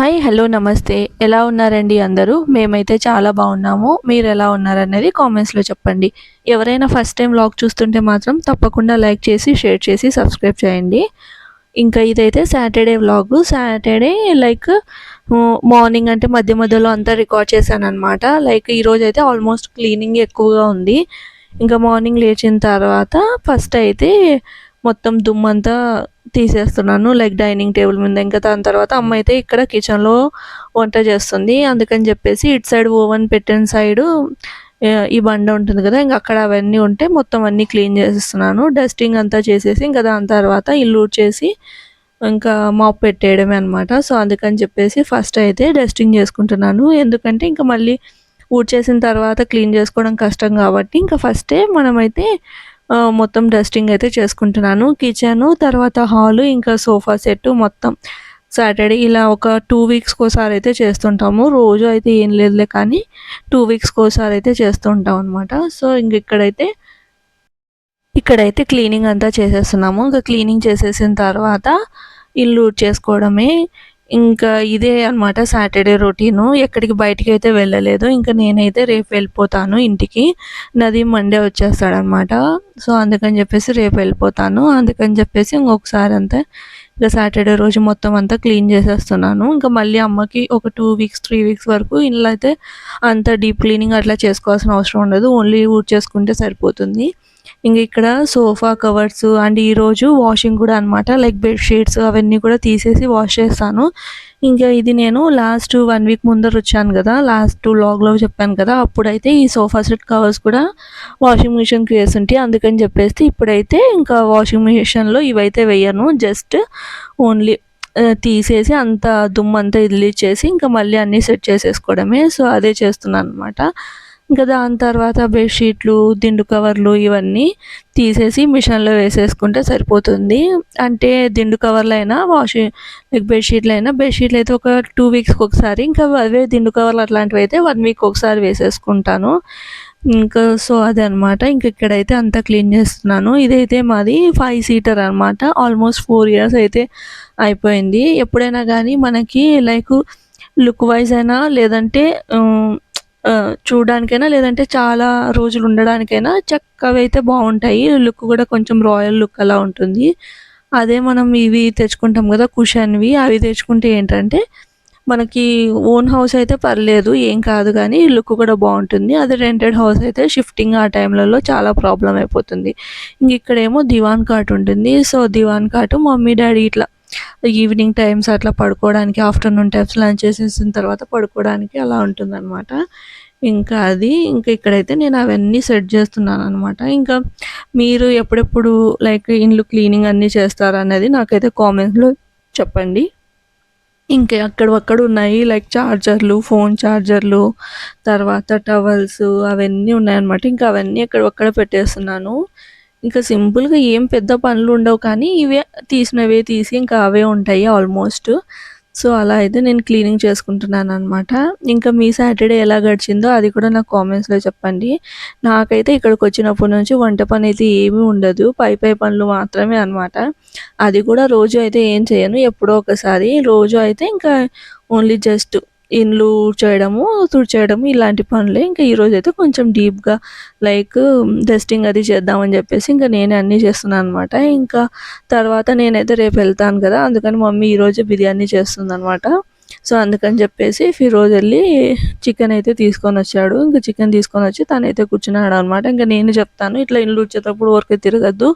Hi hello నమస్తే. ఎలా ఉన్నారండి అందరూ? మేమైతే చాలా బాగున్నాము. మీరు ఎలా ఉన్నారనేది కామెంట్స్లో చెప్పండి. ఎవరైనా ఫస్ట్ టైం వ్లాగ్ చూస్తుంటే మాత్రం తప్పకుండా లైక్ చేసి షేర్ చేసి సబ్స్క్రైబ్ చేయండి. ఇంకా ఇదైతే Saturday vlog. Saturday like morning అంటే మధ్య మధ్యలో అంతా రికార్డ్ చేశాను అనమాట లైక్ ఈరోజు అయితే ఆల్మోస్ట్ క్లీనింగ్ ఎక్కువగా ఉంది. ఇంకా మార్నింగ్ లేచిన తర్వాత ఫస్ట్ అయితే మొత్తం దుమ్మంతా తీసేస్తున్నాను లైక్ డైనింగ్ టేబుల్ మీద. ఇంకా దాని తర్వాత అమ్మ అయితే ఇక్కడ కిచెన్లో వంట చేస్తుంది. అందుకని చెప్పేసి ఇటు సైడ్ ఓవెన్ పెట్టిన సైడు ఈ బండ ఉంటుంది కదా ఇంకా అక్కడ అవన్నీ ఉంటే మొత్తం అన్నీ క్లీన్ చేసేస్తున్నాను. డస్టింగ్ అంతా చేసేసి ఇంకా దాని తర్వాత ఇల్లు చేసి ఇంకా మాప్ పెట్టేయడమే అనమాట సో అందుకని చెప్పేసి ఫస్ట్ అయితే డస్టింగ్ చేసుకుంటున్నాను. ఎందుకంటే ఇంకా మళ్ళీ ఊడ్చేసిన తర్వాత క్లీన్ చేసుకోవడం కష్టం కాబట్టి ఇంకా ఫస్టే మనమైతే మొత్తం డస్టింగ్ అయితే చేసుకుంటున్నాను. కిచెను తర్వాత హాలు ఇంకా సోఫా సెట్ మొత్తం. సాటర్డే ఇలా ఒక టూ వీక్స్కి ఒకసారి అయితే చేస్తుంటాము. రోజు అయితే ఏం లేదులే కానీ టూ వీక్స్కి ఒకసారి అయితే చేస్తుంటాం అనమాట సో ఇంక ఇక్కడైతే ఇక్కడైతే క్లీనింగ్ అంతా చేసేస్తున్నాము. ఇంకా క్లీనింగ్ చేసేసిన తర్వాత ఇల్లు చేసుకోవడమే ఇంకా ఇదే అనమాట సాటర్డే రొటీను. ఎక్కడికి బయటికి అయితే వెళ్ళలేదు. ఇంకా నేనైతే రేపు వెళ్ళిపోతాను ఇంటికి. నది మండే వచ్చేస్తాడనమాట సో అందుకని చెప్పేసి రేపు వెళ్ళిపోతాను. అందుకని చెప్పేసి ఇంకొకసారి అంతా ఇంకా సాటర్డే రోజు మొత్తం అంతా క్లీన్ చేసేస్తున్నాను. ఇంకా మళ్ళీ అమ్మకి ఒక టూ వీక్స్ త్రీ వీక్స్ వరకు ఇంట్లో అయితే అంత డీప్ క్లీనింగ్ అట్లా చేసుకోవాల్సిన అవసరం ఉండదు. ఓన్లీ ఊడ్ చేసుకుంటే సరిపోతుంది. ఇంకా ఇక్కడ సోఫా కవర్స్ అండ్ ఈరోజు వాషింగ్ కూడా అనమాట లైక్ బెడ్షీట్స్ అవన్నీ కూడా తీసేసి వాష్ చేస్తాను. ఇంకా ఇది నేను లాస్ట్ వన్ వీక్ ముందర వచ్చాను కదా లాస్ట్ లాగ్లో చెప్పాను కదా అప్పుడైతే ఈ సోఫా సెట్ కవర్స్ కూడా వాషింగ్ మిషన్కి వేసుంటే అందుకని చెప్పేసి ఇప్పుడైతే ఇంకా వాషింగ్ మిషన్లో ఇవైతే వేయను. జస్ట్ ఓన్లీ తీసేసి అంత దుమ్మంతా ఇదిలిచ్చేసి ఇంకా మళ్ళీ అన్నీ సెట్ చేసేసుకోవడమే. సో అదే చేస్తున్నాను అనమాట ఇంకా దాని తర్వాత బెడ్షీట్లు దిండు కవర్లు ఇవన్నీ తీసేసి మిషన్లో వేసేసుకుంటే సరిపోతుంది. అంటే దిండు కవర్లు అయినా వాషింగ్ లైక్ బెడ్షీట్లు అయినా బెడ్షీట్లు అయితే ఒక టూ వీక్స్కి ఒకసారి ఇంకా అవే దిండు కవర్లు అట్లాంటివి అయితే వన్ వీక్ ఒకసారి వేసేసుకుంటాను. ఇంకా సో అదే అనమాట ఇంక ఇక్కడైతే అంతా క్లీన్ చేస్తున్నాను. ఇదైతే మాది ఫైవ్ సీటర్ అనమాట ఆల్మోస్ట్ ఫోర్ ఇయర్స్ అయితే అయిపోయింది. ఎప్పుడైనా కానీ మనకి లైక్ లుక్ వైజ్ అయినా లేదంటే చూడడానికైనా లేదంటే చాలా రోజులు ఉండడానికైనా చక్కగా అయితే బాగుంటాయి. లుక్ కూడా కొంచెం రాయల్ లుక్ అలా ఉంటుంది. అదే మనం ఇవి తెచ్చుకుంటాం కదా కుషన్వి. అవి తెచ్చుకుంటే ఏంటంటే మనకి ఓన్ హౌస్ అయితే పర్లేదు ఏం కాదు కానీ లుక్ కూడా బాగుంటుంది. అదే రెంటెడ్ హౌస్ అయితే షిఫ్టింగ్ ఆ టైంలలో చాలా ప్రాబ్లం అయిపోతుంది. ఇంక ఇక్కడేమో దివాన్ కాట్ ఉంటుంది. సో దివాన్ కాటు మమ్మీ డాడీ ఇట్లా ఈవినింగ్ టైమ్స్ అట్లా పడుకోవడానికి ఆఫ్టర్నూన్ టైమ్స్ లంచ్ చేసేసిన తర్వాత పడుకోవడానికి అలా ఉంటుందన్నమాట. ఇంకా అది ఇంకా ఇక్కడైతే నేను అవన్నీ సెట్ చేస్తున్నాను అనమాట ఇంకా మీరు ఎప్పుడెప్పుడు లైక్ ఇండ్లు క్లీనింగ్ అన్నీ చేస్తారనేది నాకైతే కామెంట్స్లో చెప్పండి. ఇంకా అక్కడక్కడ ఉన్నాయి లైక్ చార్జర్లు ఫోన్ చార్జర్లు తర్వాత టవల్స్ అవన్నీ ఉన్నాయన్నమాట. ఇంకా అవన్నీ అక్కడ పెట్టేస్తున్నాను. ఇంకా సింపుల్గా ఏం పెద్ద పనులు ఉండవు కానీ ఇవే తీసినవే తీసి ఇంకా అవే ఉంటాయి ఆల్మోస్ట్. సో అలా అయితే నేను క్లీనింగ్ చేసుకుంటున్నాను అనమాట ఇంకా మీ సాటర్డే ఎలా గడిచిందో అది కూడా నాకు కామెంట్స్లో చెప్పండి. నాకైతే ఇక్కడికి వచ్చినప్పటి నుంచి వంట పని అయితే ఏమీ ఉండదు. పై పై పనులు మాత్రమే అనమాట అది కూడా రోజు అయితే ఏం చేయను. ఎప్పుడో ఒకసారి రోజు అయితే ఇంకా ఓన్లీ జస్ట్ ఇండ్లు చేయడము తుడిచేయడము ఇలాంటి పనులే. ఇంకా ఈరోజు అయితే కొంచెం డీప్గా లైక్ డస్టింగ్ అది చేద్దామని చెప్పేసి ఇంకా నేనే అన్నీ చేస్తున్నాను అనమాట ఇంకా తర్వాత నేనైతే రేపు వెళ్తాను కదా అందుకని మమ్మీ ఈరోజు బిర్యానీ చేస్తుంది అనమాట సో అందుకని చెప్పేసి ఫిరోజ్ వెళ్ళి చికెన్ అయితే తీసుకొని వచ్చాడు. ఇంకా చికెన్ తీసుకొని వచ్చి తనైతే కూర్చున్నాడు అనమాట ఇంకా నేను చెప్తాను ఇట్లా ఇల్లు వచ్చేటప్పుడు ఊరికే తిరగద్దు.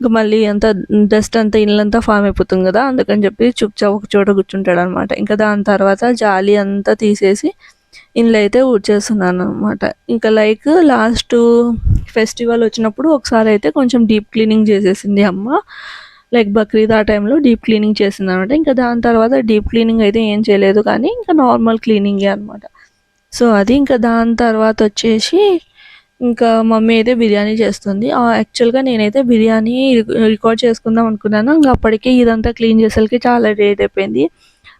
ఇంకా మళ్ళీ అంతా డస్ట్ అంతా ఇల్లంతా ఫామ్ అయిపోతుంది కదా అందుకని చెప్పి చుప్చాప్ ఒక చోట కూర్చుంటాడు అనమాట ఇంకా దాని తర్వాత జాలి అంతా తీసేసి ఇండ్లు అయితే ఊడ్చేస్తున్నాను అనమాట ఇంకా లైక్ లాస్ట్ ఫెస్టివల్ వచ్చినప్పుడు ఒకసారి అయితే కొంచెం డీప్ క్లీనింగ్ చేసేసింది అమ్మ. లైక్ బక్రీద్ ఆ టైంలో డీప్ క్లీనింగ్ చేసింది అనమాట ఇంకా దాని తర్వాత డీప్ క్లీనింగ్ అయితే ఏం చేయలేదు కానీ ఇంకా నార్మల్ క్లీనింగే అనమాట. సో అది ఇంకా దాని తర్వాత వచ్చేసి ఇంకా మమ్మీ అయితే బిర్యానీ చేస్తుంది. యాక్చువల్గా నేనైతే బిర్యానీ రికార్డ్ చేసుకుందాం అనుకున్నాను. ఇంకా అప్పటికే ఇదంతా క్లీన్ చేసేసరికి చాలా లేట్ అయిపోయింది.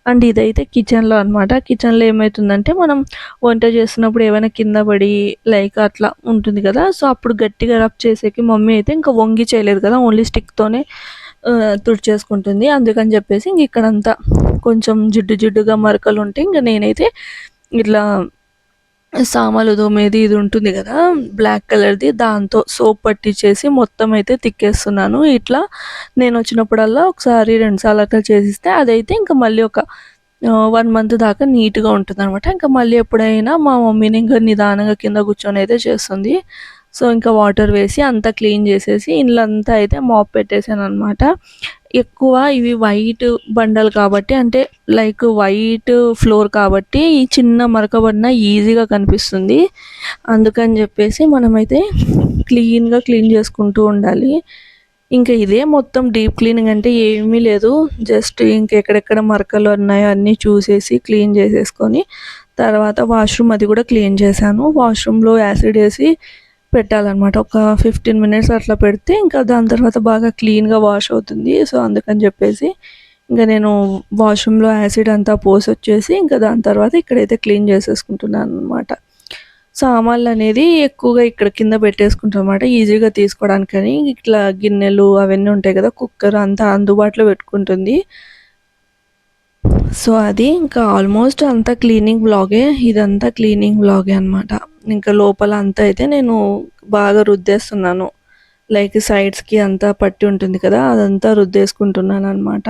అండ్ ఇదైతే కిచెన్లో అనమాట కిచెన్లో ఏమవుతుందంటే మనం వంట చేస్తున్నప్పుడు ఏమైనా కింద పడి లైక్ అట్లా ఉంటుంది కదా. సో అప్పుడు గట్టిగా రబ్ చేసేకి మమ్మీ అయితే ఇంకా వంగి చేయలేదు కదా. ఓన్లీ స్టిక్తోనే తుడిచేసుకుంటుంది. అందుకని చెప్పేసి ఇంక ఇక్కడంతా కొంచెం జిడ్డు జిడ్డుగా మరకలు ఉంటే ఇంకా నేనైతే ఇట్లా సామాలు తోమేది ఇది ఉంటుంది కదా బ్లాక్ కలర్ది దాంతో సోప్ పట్టించేసి మొత్తం అయితే తిక్కేస్తున్నాను. ఇట్లా నేను వచ్చినప్పుడల్లా ఒకసారి రెండుసార్లు అట్లా చేసిస్తే అదైతే ఇంకా మళ్ళీ ఒక వన్ మంత్ దాకా నీట్గా ఉంటుంది అనమాట ఇంకా మళ్ళీ ఎప్పుడైనా మా మమ్మీని ఇంకా నిదానంగా కింద కూర్చొని అయితే చేస్తుంది. సో ఇంకా వాటర్ వేసి అంతా క్లీన్ చేసేసి ఇండ్లంతా అయితే మాప్ పెట్టేశాను అనమాట ఎక్కువ ఇవి వైట్ బండలు కాబట్టి అంటే లైక్ వైట్ ఫ్లోర్ కాబట్టి ఈ చిన్న మరకబడిన ఈజీగా కనిపిస్తుంది. అందుకని చెప్పేసి మనమైతే క్లీన్గా క్లీన్ చేసుకుంటూ ఉండాలి. ఇంకా ఇదే మొత్తం డీప్ క్లీనింగ్ అంటే ఏమీ లేదు. జస్ట్ ఇంకెక్కడెక్కడ మరకలు ఉన్నాయో అన్నీ చూసేసి క్లీన్ చేసేసుకొని తర్వాత వాష్రూమ్ అది కూడా క్లీన్ చేశాను. వాష్రూమ్లో యాసిడ్ వేసి పెట్టాలన్నమాట. ఒక ఫిఫ్టీన్ మినిట్స్ అట్లా పెడితే ఇంకా దాని తర్వాత బాగా క్లీన్గా వాష్ అవుతుంది. సో అందుకని చెప్పేసి ఇంకా నేను వాష్రూమ్లో యాసిడ్ అంతా పోసి వచ్చేసి ఇంకా దాని తర్వాత ఇక్కడైతే క్లీన్ చేసేసుకుంటున్నాను అనమాట సామాన్లు అనేది ఎక్కువగా ఇక్కడ కింద పెట్టేసుకుంటాం అనమాట ఈజీగా తీసుకోవడానికని ఇట్లా గిన్నెలు అవన్నీ ఉంటాయి కదా కుక్కర్ అంతా అందుబాటులో పెట్టుకుంటుంది. సో అది ఇంకా ఆల్మోస్ట్ అంతా క్లీనింగ్ బ్లాగే ఇదంతా క్లీనింగ్ బ్లాగే అనమాట ఇంకా లోపల అంతా అయితే నేను బాగా రుద్దేస్తున్నాను. లైక్ సైడ్స్కి అంతా పట్టి ఉంటుంది కదా అదంతా రుద్దేసుకుంటున్నాను అనమాట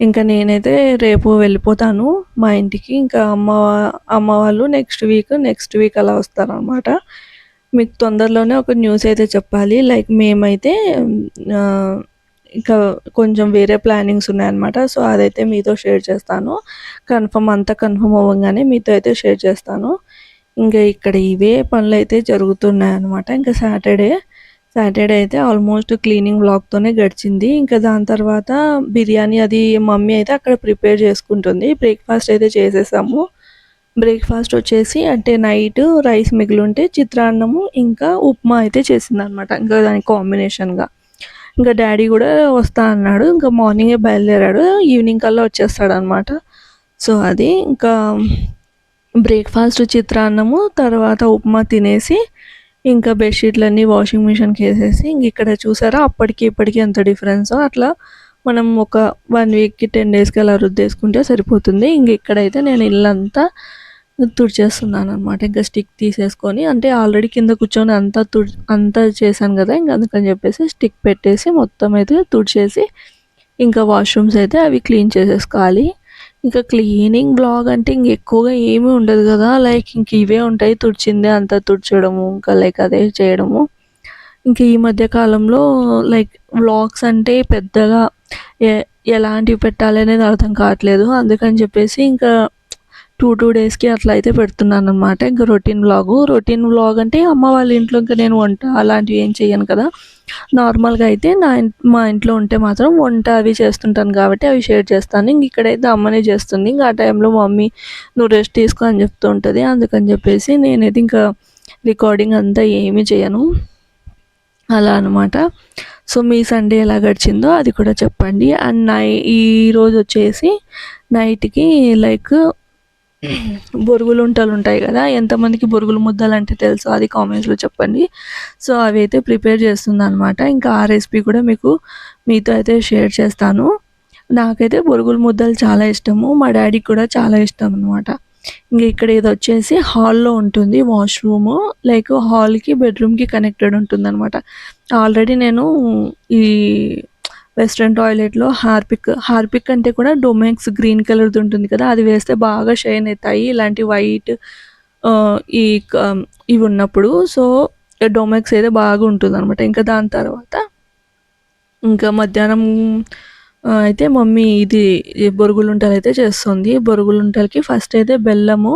ఇంకా నేనైతే రేపు వెళ్ళిపోతాను మా ఇంటికి. ఇంకా అమ్మ అమ్మ వాళ్ళు నెక్స్ట్ వీక్ నెక్స్ట్ వీక్ అలా వస్తారనమాట మీకు తొందరలోనే ఒక న్యూస్ అయితే చెప్పాలి. లైక్ మేమైతే ఇంకా కొంచెం వేరే ప్లానింగ్స్ ఉన్నాయన్నమాట. సో అదైతే మీతో షేర్ చేస్తాను. కన్ఫర్మ్ అంతా కన్ఫర్మ్ అవ్వగానే మీతో అయితే షేర్ చేస్తాను. ఇంకా ఇక్కడ ఇవే పనులు అయితే జరుగుతున్నాయి అనమాట ఇంకా సాటర్డే సాటర్డే అయితే ఆల్మోస్ట్ క్లీనింగ్ బ్లాక్తోనే గడిచింది. ఇంకా దాని తర్వాత బిర్యానీ అది మమ్మీ అయితే అక్కడ ప్రిపేర్ చేసుకుంటుంది. బ్రేక్ఫాస్ట్ అయితే చేసేసాము. బ్రేక్ఫాస్ట్ వచ్చేసి అంటే నైట్ రైస్ మిగిలింటే చిత్రాన్నము ఇంకా ఉప్మా అయితే చేసింది అనమాట ఇంకా దానికి కాంబినేషన్గా. ఇంకా డాడీ కూడా వస్తా అన్నాడు. ఇంకా మార్నింగే బయలుదేరాడు. ఈవినింగ్ కల్లా వచ్చేస్తాడు అనమాట సో అది ఇంకా బ్రేక్ఫాస్ట్ చిత్రాన్నము తర్వాత ఉప్మా తినేసి ఇంకా బెడ్షీట్లన్నీ వాషింగ్ మిషన్కి వేసేసి ఇంక ఇక్కడ చూసారా అప్పటికి ఇప్పటికి ఎంత డిఫరెన్సో. అట్లా మనం ఒక వన్ వీక్కి టెన్ డేస్కి అలా రుద్దేసుకుంటే సరిపోతుంది. ఇంక ఇక్కడైతే నేను ఇల్లంతా తుడిచేస్తున్నాను అనమాట ఇంకా స్టిక్ తీసేసుకొని అంటే ఆల్రెడీ కింద కూర్చొని అంతా తుడి అంతా చేశాను కదా ఇంకా అందుకని చెప్పేసి స్టిక్ పెట్టేసి మొత్తం అయితే తుడిచేసి ఇంకా వాష్రూమ్స్ అయితే అవి క్లీన్ చేసేసుకోవాలి. ఇంకా క్లీనింగ్ బ్లాగ్ అంటే ఇంక ఎక్కువగా ఏమీ ఉండదు కదా. లైక్ ఇంక ఇవే ఉంటాయి తుడిచిందే అంతా తుడిచడము ఇంకా లైక్ అదే చేయడము. ఇంకా ఈ మధ్య కాలంలో లైక్ వ్లాగ్స్ అంటే పెద్దగా ఎలాంటివి పెట్టాలి అనేది అర్థం కావట్లేదు. అందుకని చెప్పేసి ఇంకా టూ టూ డేస్కి అట్లా అయితే పెడుతున్నాను అనమాట ఇంకా రొటీన్ వ్లాగు. రొటీన్ వ్లాగ్ అంటే అమ్మ వాళ్ళ ఇంట్లో ఇంకా నేను వంట అలాంటివి ఏం చేయను కదా. నార్మల్గా అయితే నా మా ఇంట్లో ఉంటే మాత్రం వంట అవి చేస్తుంటాను కాబట్టి అవి షేర్ చేస్తాను. ఇంక ఇక్కడైతే అమ్మనే చేస్తుంది. ఇంకా ఆ టైంలో మమ్మీ నువ్వు రెస్ట్ తీసుకో అని చెప్తూ ఉంటుంది. అందుకని చెప్పేసి నేనైతే ఇంకా రికార్డింగ్ అంతా ఏమీ చేయను అలా అనమాట సో మీ సండే ఎలా గడిచిందో అది కూడా చెప్పండి. అండ్ నై ఈరోజు వచ్చేసి నైట్కి లైక్ బొరుగులు ఉంటలు ఉంటాయి కదా ఎంతమందికి బొరుగులు ముద్దలు అంటే తెలుసు అది కామెంట్స్లో చెప్పండి. సో అవి అయితే ప్రిపేర్ చేస్తుంది అనమాట ఇంకా ఆ రెసిపీ కూడా మీకు మీతో అయితే షేర్ చేస్తాను. నాకైతే బొరుగుల ముద్దలు చాలా ఇష్టము మా డాడీకి కూడా చాలా ఇష్టం అనమాట ఇంకా ఇక్కడ ఇది వచ్చేసి హాల్లో ఉంటుంది వాష్రూమ్ లైక్ హాల్కి బెడ్రూమ్కి కనెక్టెడ్ ఉంటుంది అనమాట ఆల్రెడీ నేను ఈ వెస్ట్రన్ టాయిలెట్లో హార్పిక్ హార్పిక్ అంటే కూడా డొమెక్స్ గ్రీన్ కలర్ది ఉంటుంది కదా అది వేస్తే బాగా షైన్ అవుతాయి. ఇలాంటి వైట్ ఈ ఇవి ఉన్నప్పుడు సో డొమెక్స్ అయితే బాగా ఉంటుంది అనమాట ఇంకా దాని తర్వాత ఇంకా మధ్యాహ్నం అయితే మమ్మీ ఇది బొరుగులుంటలు అయితే చేస్తుంది. బొరుగులుంటలకి ఫస్ట్ అయితే బెల్లము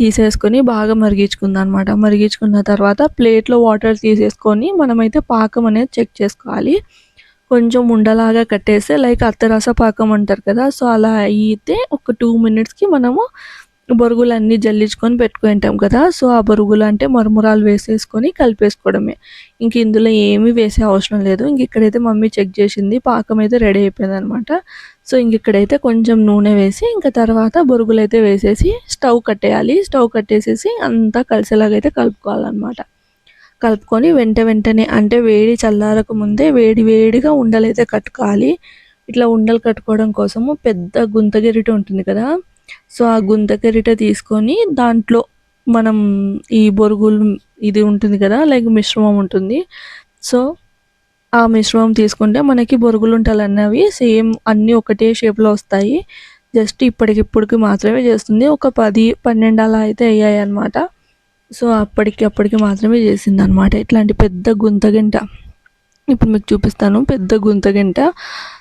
తీసేసుకొని బాగా మరిగించుకుందాం అనమాట మరిగించుకున్న తర్వాత ప్లేట్లో వాటర్ తీసేసుకొని మనమైతే పాకం అనేది చెక్ చేసుకోవాలి. కొంచెం ఉండలాగా కట్టేస్తే లైక్ అత్తరస పాకం అంటారు కదా సో అలా అయితే ఒక టూ మినిట్స్కి మనము బొరుగులు అన్నీ జల్లించుకొని పెట్టుకుంటాం కదా సో ఆ బొరుగులు అంటే మరుమురాలు వేసేసుకొని కలిపేసుకోవడమే. ఇంక ఇందులో ఏమీ వేసే అవసరం లేదు. ఇంక ఇక్కడైతే మమ్మీ చెక్ చేసింది పాకం అయితే రెడీ అయిపోయింది అనమాట సో ఇంక ఇక్కడైతే కొంచెం నూనె వేసి ఇంకా తర్వాత బొరుగులు అయితే వేసేసి స్టవ్ కట్టేయాలి. స్టవ్ కట్టేసేసి అంతా కలిసేలాగైతే కలుపుకోవాలన్నమాట. కలుపుకొని వెంట వెంటనే అంటే వేడి చల్లారక ముందే వేడి వేడిగా ఉండలైతే కట్టుకోవాలి. ఇట్లా ఉండలు కట్టుకోవడం కోసము పెద్ద గుంత గెరిట ఉంటుంది కదా. సో ఆ గుంత గెరిట తీసుకొని దాంట్లో మనం ఈ బొరుగులు ఇది ఉంటుంది కదా లైక్ మిశ్రమం ఉంటుంది. సో ఆ మిశ్రమం తీసుకుంటే మనకి బొరుగులుంటలు అన్నవి సేమ్ అన్నీ ఒకటే షేప్లో వస్తాయి. జస్ట్ ఇప్పటికిప్పటికి మాత్రమే చేస్తుంది. ఒక పది పన్నెండు అలా అయితే అయ్యాయి అనమాట సో అప్పటికి అప్పటికి మాత్రమే చేసింది అనమాట ఇట్లాంటి పెద్ద గుంతగంట. ఇప్పుడు మీకు చూపిస్తాను. పెద్ద గుంతగంట.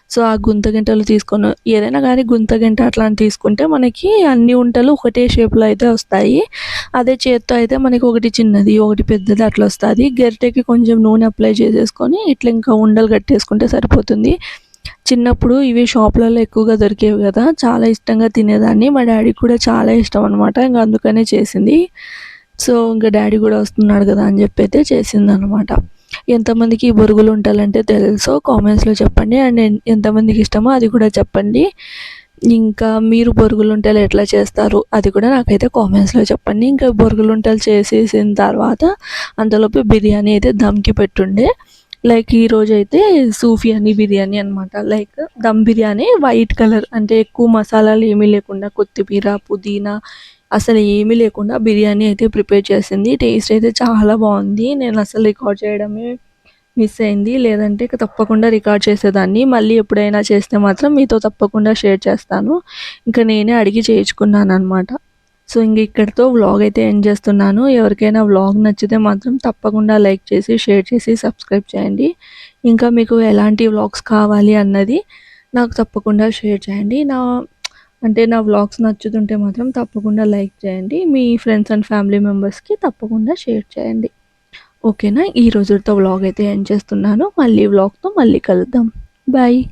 సో ఆ గుంతగంటలు తీసుకొని ఏదైనా కానీ గుంతగంట అట్లాంటి తీసుకుంటే మనకి అన్ని ఉంటలు ఒకటే షేప్లో అయితే వస్తాయి. అదే చేత్తో అయితే మనకి ఒకటి చిన్నది ఒకటి పెద్దది అట్లా వస్తుంది. గరిటెకి కొంచెం నూనె అప్లై చేసేసుకొని ఇట్లా ఇంకా ఉండలు కట్టేసుకుంటే సరిపోతుంది. చిన్నప్పుడు ఇవి షాప్లలో ఎక్కువగా దొరికేవి కదా. చాలా ఇష్టంగా తినేదాన్ని. మా డాడీ కూడా చాలా ఇష్టం అనమాట ఇంకా అందుకనే చేసింది. సో ఇంకా డాడీ కూడా వస్తున్నాడు కదా అని చెప్పి అయితే చేసింది అనమాట ఎంతమందికి బొరుగులు ఉంటాలంటే తెలుసో కామెంట్స్లో చెప్పండి. అండ్ ఎంతమందికి ఇష్టమో అది కూడా చెప్పండి. ఇంకా మీరు బొరుగులు ఉంటలు ఎట్లా చేస్తారు అది కూడా నాకైతే కామెంట్స్లో చెప్పండి. ఇంకా బొరుగులు ఉంటలు చేసేసిన తర్వాత అంతలోపు బిర్యానీ అయితే దమ్కి పెట్టుండే. లైక్ ఈరోజు అయితే సూఫియానీ బిర్యానీ అనమాట like dum biryani white colour అంటే ఎక్కువ మసాలాలు ఏమీ లేకుండా కొత్తిమీర పుదీనా అసలు ఏమీ లేకుండా బిర్యానీ అయితే ప్రిపేర్ చేసింది. టేస్ట్ అయితే చాలా బాగుంది. నేను అసలు రికార్డ్ చేయడమే మిస్ అయింది. లేదంటే తప్పకుండా రికార్డ్ చేసేదాన్ని. మళ్ళీ ఎప్పుడైనా చేస్తే మాత్రం మీతో తప్పకుండా షేర్ చేస్తాను. ఇంకా నేనే అడిగి చేయించుకున్నాను అనమాట సో ఇంక ఇక్కడితో వ్లాగ్ అయితే ఎండ్ చేస్తున్నాను. ఎవరికైనా వ్లాగ్ నచ్చితే మాత్రం తప్పకుండా లైక్ చేసి షేర్ చేసి సబ్స్క్రైబ్ చేయండి. ఇంకా మీకు ఎలాంటి వ్లాగ్స్ కావాలి అన్నది నాకు తప్పకుండా షేర్ చేయండి. నా అంటే నా వ్లాగ్స్ నచ్చుతుంటే మాత్రం తప్పకుండా లైక్ చేయండి. మీ ఫ్రెండ్స్ అండ్ ఫ్యామిలీ మెంబర్స్కి తప్పకుండా షేర్ చేయండి. ఓకేనా? ఈ రోజుతో వ్లాగ్ అయితే ఎండ్ చేస్తున్నాను. మళ్ళీ వ్లాగ్తో మళ్ళీ కలుద్దాం. బాయ్.